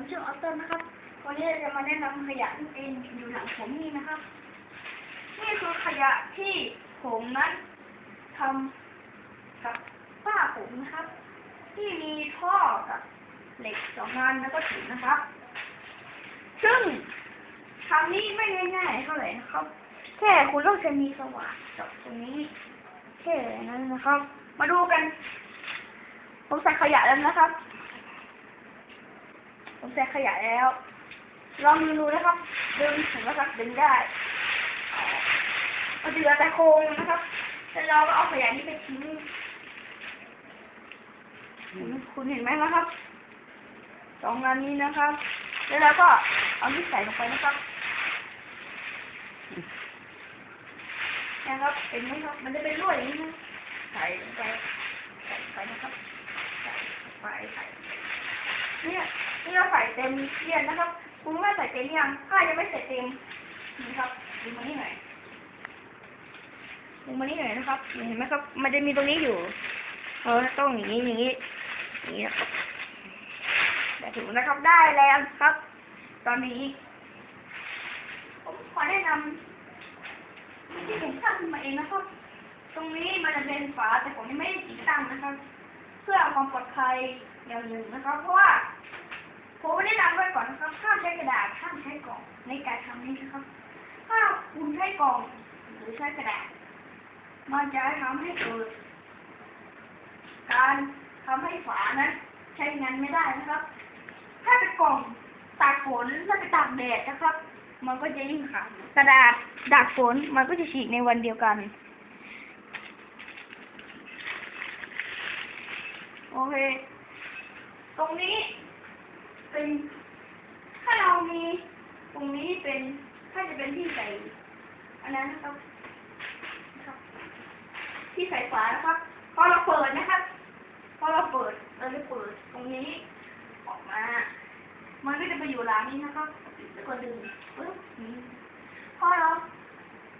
ผมชื่อออตเตอร์นะครับ วันนี้เราจะมาแนะนำขยะที่เป็นอยู่หลังผมนี่นะครับ นี่คือขยะที่ผมนั้นทำกับป้าผมนะครับ ที่มีท่อกับเหล็กสองอันแล้วก็ถุงนะครับ ซึ่งทำนี้ไม่ง่ายๆเท่าไหร่นะครับ แค่คุณต้องจะมีสว่านกับตรงนี้แค่นั้นนะครับ มาดูกัน ผมใส่ขยะแล้วนะครับ ผมใส่ขยะแล้ว ลองดูนะครับดึงเห็นไหมครับดึงได้เอาเดือแต่โครงนะครับแล้วเราก็เอาขยะนี้ไปทิ้งคุณเห็นไหมนะครับสองอันนี้นะครับ แล้วเราก็เอาที่ใส่ลงไปนะครับนะครับเห็นไหมครับ มันจะเป็นรั่วอย่างนี้นะใส่ลงไปใส่ไปนะครับ ใส่ไปใส่เนี่ย นี่เราใส่เต็มเรียนนะครับ คุณไม่ใส่เต็มยังถ้ายังไม่ใส่เต็มนี่ครับดูมานี่หน่อยดูมานี่หน่อยนะครับ เห็นไหมครับ มันจะมีตรงนี้อยู่เราต้องอย่างนี้อย่างนี้อย่างนี้นะครับแต่ถึงนะครับได้แล้วครับ ตอนนี้ผมขอแนะนำที่ผมสร้างขึ้นมาเองนะครับ ตรงนี้มันจะเป็นฝาแต่ผมไม่ได้ติดตั้งนะครับ เพื่อความปลอดภัยอย่างหนึ่งนะครับ เพราะว่า ผมไม่ได้นำไว้ก่อนนะครับห้ามใช้กระดาษห้ามใช้กล่องในการทำนี้นะครับ ถ้าคุณใช้กล่องหรือใช้กระดาษ มันจะทำให้เกิดการทำให้ฝานั้นใช้งานไม่ได้นะครับ ถ้าเป็นกล่องตากฝนถ้าไปตากแดดนะครับ มันก็จะยิ่งขาดกระดาษตากฝนมันก็จะฉีกในวันเดียวกันโอเค ตรงนี้ เป็น ถ้าเรามีตรงนี้เป็นถ้าจะเป็นที่ใส่อันนั้นนะครับ ที่ใส่ฝานะครับพอเราเปิดนะครับพอเราเปิดเราจะเปิดตรงนี้ออกมา มันก็จะไปอยู่หลังนี้นะครับแล้วก็ดึงปึ๊บนี้พอเรา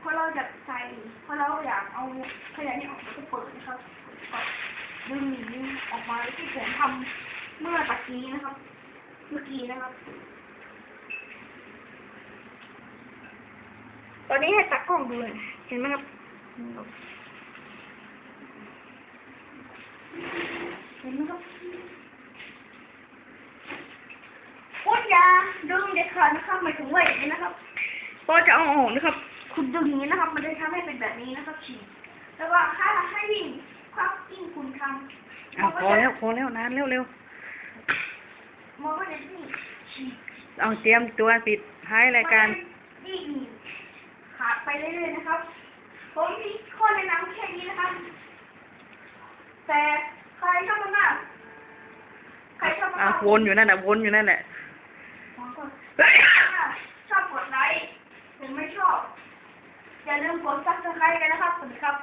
พอเราจะใส่พอเราอยากเอาขยะนี้ออกเราก็เปิดนะครับดึงอย่างนี้ออกมาที่ผมทำเมื่อตะกี้นะครับ เมื่อกี้นะครับ ตอนนี้ให้ตักกล้องดูเลยเห็นไหมครับเห็นไหมครับพูดอยาดึงเด็ดขาดนะครับหมายถึงว่าอย่างนี้นะครับพอจะเอาออกนะครับ คุณดึงอย่างนี้นะครับ มันจะทำให้เป็นแบบนี้นะครับฉีกแต่ว่าถ้าให้ยิ่งครับยิ่งคุณทำพอแล้วพอแล้วนานเร็วเร็ว มันก็จะยิ่งฉีกเอาเตรียมตัวปิดท้ายรายการยิ่งขาดไปเรื่อยๆนะครับ ผมมีข้อแนะนำแค่นี้นะครับ แต่ใครชอบมากๆใครชอบอะมากๆวนอยู่นั่นแหละวนอยู่นั่นแหละชอบกดไลค์หรือไม่ชอบ อย่าลืมกดซับสไครต์กันนะครับสวัสดีครับ